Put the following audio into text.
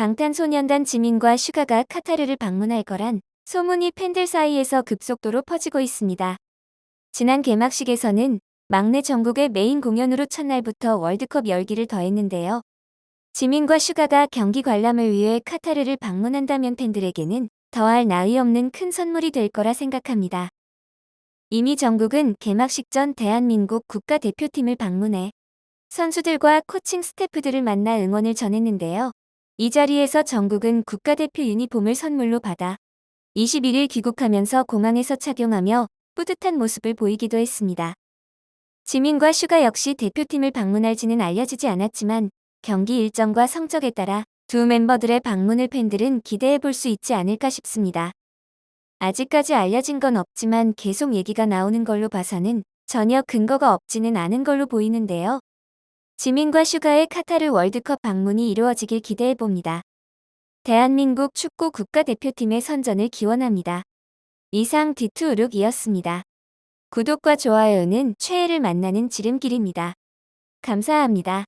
방탄소년단 지민과 슈가가 카타르를 방문할 거란 소문이 팬들 사이에서 급속도로 퍼지고 있습니다. 지난 개막식에서는 막내 정국의 메인 공연으로 첫날부터 월드컵 열기를 더했는데요. 지민과 슈가가 경기 관람을 위해 카타르를 방문한다면 팬들에게는 더할 나위 없는 큰 선물이 될 거라 생각합니다. 이미 정국은 개막식 전 대한민국 국가대표팀을 방문해 선수들과 코칭 스태프들을 만나 응원을 전했는데요. 이 자리에서 정국은 국가대표 유니폼을 선물로 받아 21일 귀국하면서 공항에서 착용하며 뿌듯한 모습을 보이기도 했습니다. 지민과 슈가 역시 대표팀을 방문할지는 알려지지 않았지만 경기 일정과 성적에 따라 두 멤버들의 방문을 팬들은 기대해 볼 수 있지 않을까 싶습니다. 아직까지 알려진 건 없지만 계속 얘기가 나오는 걸로 봐서는 전혀 근거가 없지는 않은 걸로 보이는데요. 지민과 슈가의 카타르 월드컵 방문이 이루어지길 기대해 봅니다. 대한민국 축구 국가대표팀의 선전을 기원합니다. 이상 디투우룩이었습니다. 구독과 좋아요는 최애를 만나는 지름길입니다. 감사합니다.